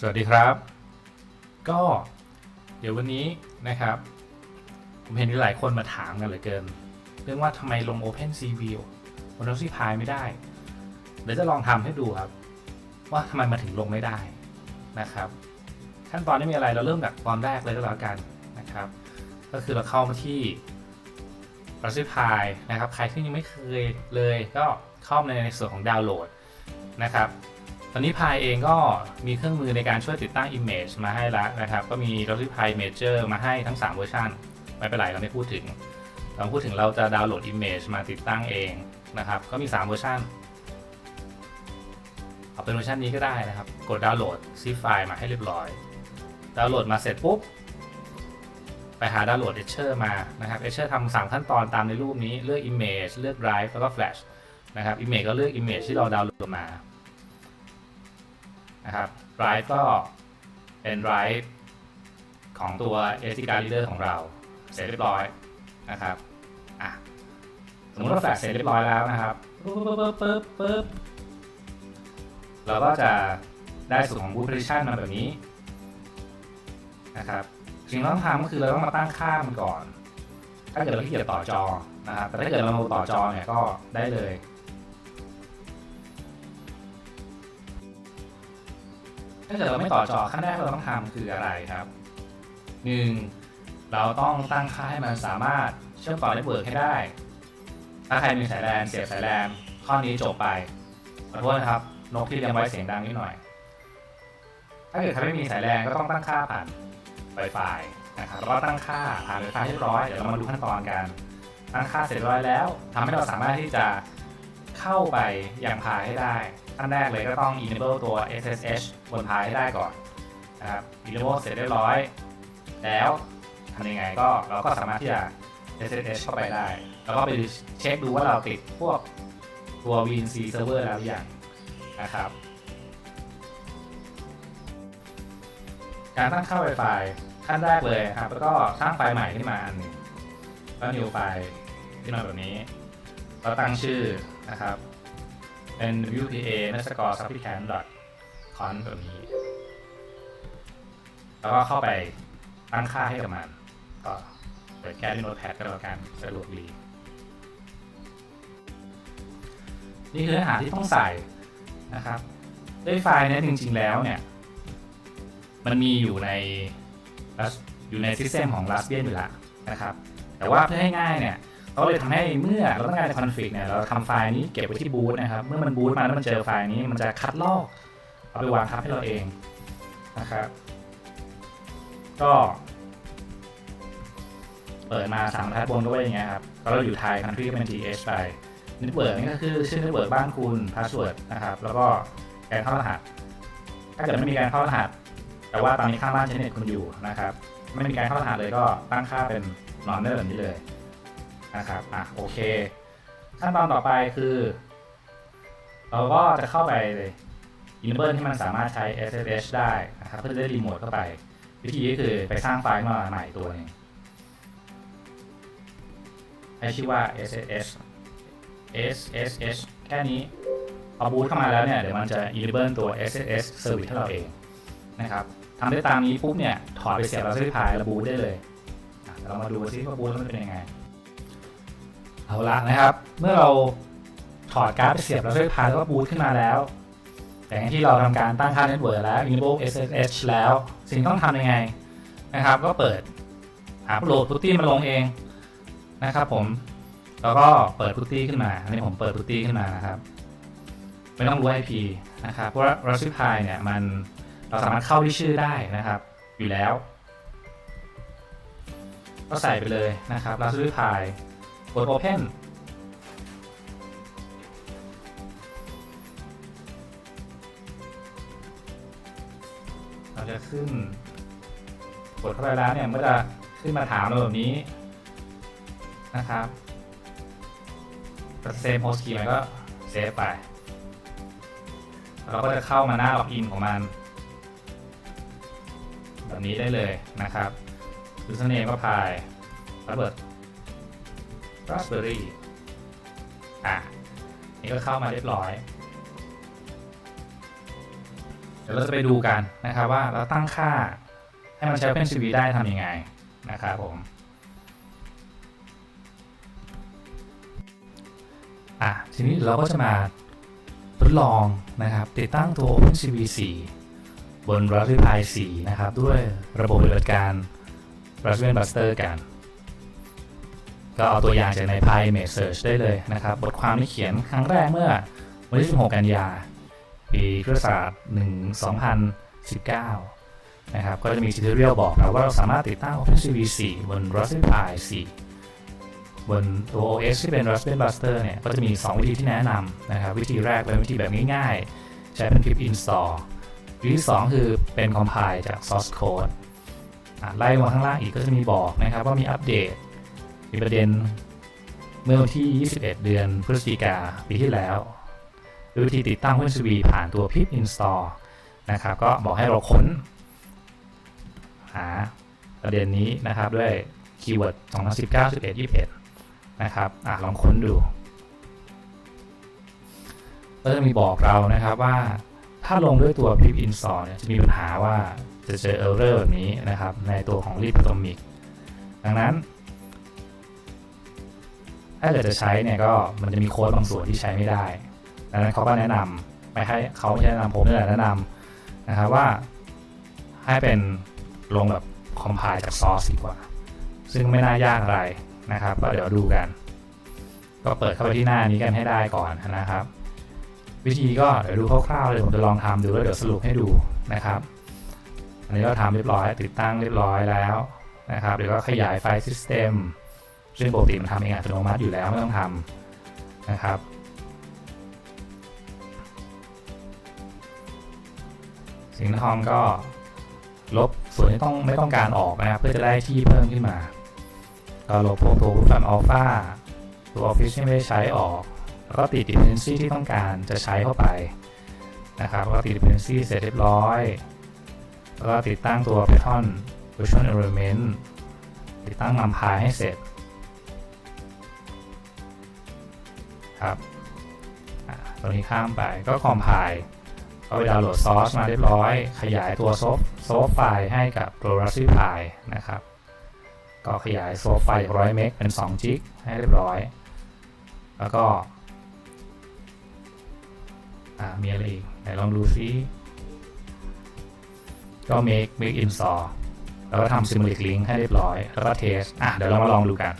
สวัสดีครับ ก็เดี๋ยววันนี้นะครับ ผมเห็นหลายคนมาถามกันเหลือเกิน เรื่องว่าทำไมลง Open CV บน Raspberry Pi ไม่ได้ เดี๋ยวจะลองทำให้ดูครับ ว่าทำไมมาถึงลงไม่ได้นะครับ ขั้นตอนนี้มีอะไรเราเริ่มจากตอนแรกเลยก็แล้วกันนะครับ ก็คือเราเข้ามาที่ Raspberry Pi นะครับ ใครที่ยังไม่เคยเลยก็เข้ามาในส่วนของดาวน์โหลดนะครับ ตอนนี้ Pi เองก็มีเครื่องมือในการช่วยติดตั้ง Image มาให้แล้วนะครับ ก็มี Raspberry Pi Major มาให้ทั้ง 3 เวอร์ชันไม่เป็นไรเราไม่พูดถึง เราพูดถึงเราจะดาวน์โหลด Image มาติดตั้งเองนะครับ ก็มี 3 เวอร์ชันเอาเป็นเวอร์ชันนี้ก็ได้นะครับ กดดาวน์โหลด zip ไฟล์มาให้เรียบร้อย ดาวน์โหลดมาเสร็จปุ๊บ ไปหาดาวน์โหลด Etcher มานะครับ Etcher ทำสามขั้นตอนตามในรูปนี้ เลือก Image เลือก Drive แล้วก็ Flash นะครับ Image ก็เลือก Image ที่เราดาวน์โหลดมา นะครับ drive ก็เป็น drive ของตัว SD card reader ของเรา เสร็จเรียบร้อยนะครับอะสมมติว่าแฟลชเสร็จเรียบร้อยแล้วนะครับปึ๊บปึ๊บปึ๊บปึ๊บเราก็จะได้ส่วนของ boot position มาแบบนี้นะครับสิ่งที่เราต้องทำก็คือเราต้องมาตั้งค่ามันก่อน ถ้าเกิดเราขี้เกียจต่อจอนะครับแต่ถ้าเกิดเราต่อจอเนี่ยก็ได้เลย ถ้าเกิดเราไม่ต่อจอขั้นแรกเราต้องทำคืออะไรครับหนึ่งเราต้องตั้งค่าให้มันสามารถเชื่อมต่อเน็ตเวิร์กให้ได้ ถ้าใครมีสายแลนเสียบสายแลนข้อนี้จบไปขอโทษนะครับนกที่เลี้ยงไว้เสียงดังนิดหน่อย ถ้าเกิดใครไม่มีสายแลนก็ต้องตั้งค่าผ่านไวไฟนะครับแล้วก็ตั้งค่าผ่านไวไฟเรียบร้อยเดี๋ยวเรามาดูขั้นตอนกัน ตั้งค่าเสร็จเรียบร้อยแล้วทำให้เราสามารถที่จะ เข้าไปยังพายให้ได้ขั้นแรกเลยก็ต้อง enable ตัว SSH บนพายให้ได้ก่อนนะครับ enable เสร็จเรียบร้อย แล้วทำยังไงก็เราก็สามารถที่จะ SSH เข้าไปได้ แล้วก็ไปเช็คดูว่าเราติดพวกตัว VNC server แล้วหรือยังนะครับ การตั้งค่า Wi-Fi ขั้นแรกเลยครับ แล้วก็สร้างไฟล์ใหม่ขึ้นมาอันหนึ่งแล้ว new ไฟล์ขึ้นมาแบบนี้ เราตั้งชื่อ นะครับเป็น WPA นัสกอร์ supplicant con แบบนี้ แล้วก็เข้าไปตั้งค่าให้กับมัน ก็เปิดแก้ที่โน้ตแพดก็แล้วกันสะดวกดี นี่คือเนื้อหาที่ต้องใส่นะครับด้วยไฟล์นี้จริง ๆ แล้วเนี่ย มันมีอยู่ในอยู่ในซิสเต็มของ Raspbian อยู่แล้วนะครับ แต่ว่าเพื่อให้ง่ายเนี่ย เขาเลยทำให้เมื่อเราต้องการจะคอนฟิกเนี่ยเราทำไฟล์นี้เก็บไว้ที่บูตนะครับ เมื่อมันบูตมาแล้วมันเจอไฟล์นี้มันจะคัดลอกเอาไปวางทับให้เราเองนะครับ ก็ เปิดมาสามบรรทัดบนด้วยอย่างเงี้ยครับแล้วเราอยู่ไทย country ก็เป็น th ไปเน็ตเวิร์กนี่ก็คือชื่อเน็ตเวิร์กบ้านคุณพาสเวิร์ดนะครับ แล้วก็การเข้ารหัส ถ้าเกิดไม่มีการเข้ารหัส แต่ว่าตอนนี้ข้างบ้านใช้เน็ตคุณอยู่นะครับ ไม่มีการเข้ารหัสเลยก็ตั้งค่าเป็น normal แบบนี้เลย นะครับอะโอเค ขั้นตอนต่อไปคือ เราก็จะเข้าไปเลย enable ที่มันสามารถใช้ SSH ได้นะครับ เพื่อจะได้รีโมทเข้าไป วิธีก็คือไปสร้างไฟล์มาใหม่ตัวหนึงให้ชื่อว่า SSH SSH แค่นี้พอบูตเข้ามาแล้วเนี่ย เดี๋ยวมันจะ enable ตัว SSH service ให้เราเองนะครับทำได้ตามนี้ปุ๊บเนี่ย ถอดไปเสียบเราที่พายแล้วบูได้เลยอ่เรามาดูซิว่าบูตมันเป็นยังไง เอาละนะครับ เมื่อเราถอดการ์ดไปเสียบเราด้วยพาแล้วก็บูตขึ้นมาแล้วแต่อย่างที่เราทำการตั้งค่าเน็ตเวิร์กแล้ว enable SSH แล้ว สิ่งที่ต้องทำยังไงนะครับ ก็เปิดหาโหลดพุตตี้มาลงเองนะครับผม แล้วก็เปิดพุตตี้ขึ้นมา อันนี้ผมเปิดพุตตี้ขึ้นมานะครับ ไม่ต้องรู้ IP นะครับ เพราะว่า Raspberry Pi เนี่ยมันเราสามารถเข้าที่ชื่อได้นะครับ อยู่แล้ว ก็ใส่ไปเลยนะครับ Raspberry Pi กด Open เราจะขึ้น กดเข้าไปแล้วเนี่ยมันจะขึ้นมาถามเราแบบนี้นะครับเซฟโฮสต์คีย์มันก็เซฟไป เราก็จะเข้ามาหน้าล็อกอินของมัน แบบนี้ได้เลยนะครับ username ก็พายระเบิด Raspberry อะนี่ก็เข้ามาเรียบร้อย เดี๋ยวเราจะไปดูกันนะครับว่าเราตั้งค่าให้มันใช้ OpenCV ได้ทำยังไงนะครับผมอะทีนี้เราก็จะมาทดลองนะครับติดตั้งตัว OpenCV 4 บน Raspberry Pi 4 นะครับ ด้วยระบบปฏิบัติการ Raspberry Buster กัน ก็เอาตัวอย่างจากใน Pi Image Search ได้เลยนะครับ บทความที่เขียนครั้งแรกเมื่อวันที่ 16 กันยา ปีพุทธศักราช1 2019 นะครับ ก็จะมี tutorial บอกเราว่าเราสามารถติดตั้ง OpenCV 4 บน Raspberry Pi 4 บนตัว OS ที่เป็น Raspberry Buster เนี่ย ก็จะมี 2 วิธีที่แนะนำนะครับ วิธีแรกเป็นวิธีแบบง่ายๆ ใช้เป็น pip install วิธีที่2คือเป็น compile จาก source code ไล่มาข้างล่างอีกก็จะมีบอกนะครับว่ามีอัปเดต มีประเด็น เมื่อวันที่ 21 เดือนพฤศจิกาปีที่แล้วด้วยวิธีติดตั้ง OpenCV ผ่านตัว pip install นะครับ ก็บอกให้เราค้น หาประเด็นนี้นะครับด้วยคีย์เวิร์ด2019 11 21 นะครับอะลองค้นดูก็จะมีบอกเรานะครับว่าถ้าลงด้วยตัว pip install เนี่ยจะมีปัญหาว่าจะเจอ error แบบนี้นะครับ ในตัวของ read atomic ดังนั้น ถ้าเกิดจะใช้เนี่ยก็มันจะมีโค้ดบางส่วนที่ใช้ไม่ได้ดังนั้นเขาก็แนะนำไม่ให้เขาไม่ใช่แนะนำผมนี่แหละแนะนำนะครับว่าให้เป็นลงแบบ compile จาก source ดีกว่า ซึ่งไม่น่ายากอะไรนะครับก็เดี๋ยวดูกัน ก็เปิดเข้าไปที่หน้านี้กันให้ได้ก่อนนะครับ วิธีก็เดี๋ยวดูคร่าวๆเลยผมจะลองทำดูแล้วเดี๋ยวสรุปให้ดูนะครับ อันนี้เราทำเรียบร้อยติดตั้งเรียบร้อยแล้วนะครับเดี๋ยวก็ขยายไฟล์ system ซึ่งปกติมันทำเองอัตโนมัติอยู่แล้วไม่ต้องทำนะครับ สิงที่ทำก็ลบส่วนที่ต้องไม่ต้องการออกนะครับ เพื่อจะได้ที่เพิ่มขึ้นมา ก็ลบพวกตัวแฟมอัลฟาตัวออฟฟิศที่ไม่ได้ใช้ออก แล้วก็ติด dependency ที่ต้องการจะใช้เข้าไปนะครับก็ติด dependency เสร็จเรียบร้อย แล้วก็ติดตั้งตัว Python virtual environment ติดตั้ง numpy ให้เสร็จ ครับตัวนี้ข้ามไปก็ compile ก็ไปดาวน์โหลดซอสมาเรียบร้อย ขยายตัวโซฟโซฟไฟล์ให้กับตัว Raspberry Pi นะครับ ก็ขยายโซฟไฟล์จาก100เมกเป็น2จิกให้เรียบร้อย แล้วก็มีอะไรอีกไหนลองดูซิก็ make make install แล้วก็ทำ symbolic link ให้เรียบร้อย แล้วก็ test อะ เดี๋ยวเรามาลองดูกัน